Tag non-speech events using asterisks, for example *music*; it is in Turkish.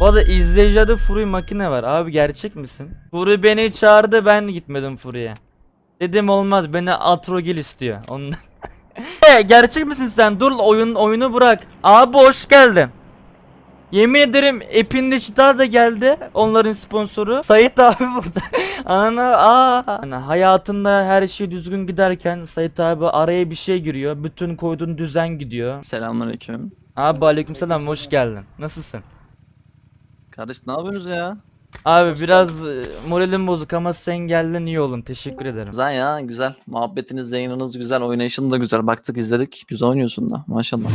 Bu arada izleyicilerde Furi makine var. Abi gerçek misin? Furi beni çağırdı ben gitmedim Furi'ye. Dedim olmaz beni Atrogil istiyor. Ondan. *laughs* E, gerçek misin sen? Dur oyun oyunu bırak. Abi hoş geldin. Yemin ederim Epin'de Çıtar da geldi. Onların sponsoru. Sait *laughs* abi burada. Anana aa. Yani hayatında her şey düzgün giderken Sait abi araya bir şey giriyor. Bütün koyduğun düzen gidiyor. Selamünaleyküm. Abi aleykümselam hoş geldin. Nasılsın? Kardeş ne yapıyorsunuz ya? Abi biraz e, moralim bozuk ama sen geldin iyi olun. Teşekkür ederim. Güzel ya güzel. Muhabbetiniz, yayınınız güzel, oynayışın da güzel. Baktık izledik. Güzel oynuyorsun da maşallah.